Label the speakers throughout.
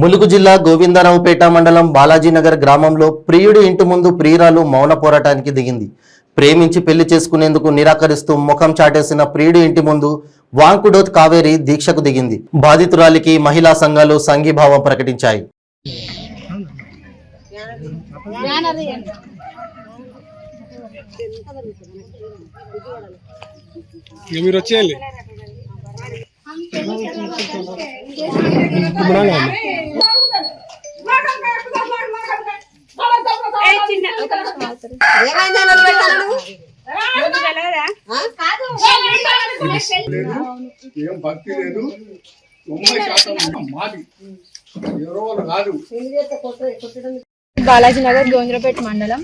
Speaker 1: ములుగు జిల్లా గోవిందరావుపేట మండలం బాలాజీనగర్ గ్రామంలో ప్రియుడి ఇంటి ముందు ప్రియురాలు మౌన పోరాటానికి దిగింది. ప్రేమించి పెళ్ళి చేసుకునేందుకు నిరాకరిస్తూ ముఖం చాటేసిన ప్రియుడి ఇంటి ముందు వాంకుడోత్ కావేరి దీక్షకు దిగింది. బాధితురాలికి మహిళా సంఘాలు సంఘీభావం ప్రకటించాయి.
Speaker 2: మీరు ఏం భక్తి లేదు. తొంభై శాతం మాది. ఎవరో కాదు
Speaker 3: బాలాజీ నగర్ గోవింద్రపేట మండలం.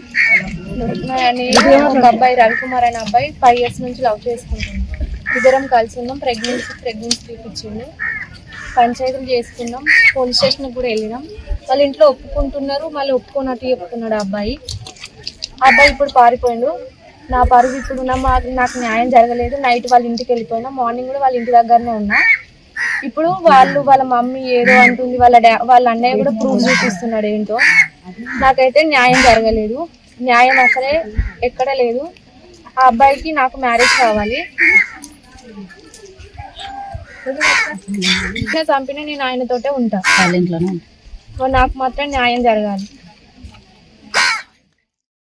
Speaker 3: నేను ఒక అబ్బాయి రవికుమార్ అనే అబ్బాయి ఫైవ్ ఇయర్స్ నుంచి లవ్ చేసుకుంటున్నాం ఇద్దరం కలిసి ఉన్నాం. ప్రెగ్నెన్సీ ప్రెగ్నెన్సీ చూపించిండు. పంచాయతీలు చేసుకున్నాం. పోలీస్ స్టేషన్కి కూడా వెళ్ళినాం. వాళ్ళ ఇంట్లో ఒప్పుకుంటున్నారు. మళ్ళీ ఒప్పుకున్నట్టు చెప్తున్నాడు ఆ అబ్బాయి. అబ్బాయి ఇప్పుడు పారిపోయిండు. నా పరువు ఇప్పుడు మా నాకు న్యాయం జరగలేదు. నైట్ వాళ్ళ ఇంటికి వెళ్ళిపోయినా. మార్నింగ్ కూడా వాళ్ళ ఇంటి దగ్గరనే ఉన్నా. ఇప్పుడు వాళ్ళు వాళ్ళ మమ్మీ ఏదో అంటుంది. వాళ్ళ డా వాళ్ళ అన్నయ్య కూడా ప్రూఫ్ చూపిస్తున్నాడు ఏంటో. నాకైతే న్యాయం జరగలేదు. న్యాయం అసలే ఎక్కడ లేదు. ఆ అబ్బాయికి నాకు మ్యారేజ్ కావాలి. చంపిన నేను ఆయనతోటే ఉంటా.
Speaker 4: వాళ్ళ ఇంట్లోనే
Speaker 3: మరి నాకు మాత్రం న్యాయం జరగాలి.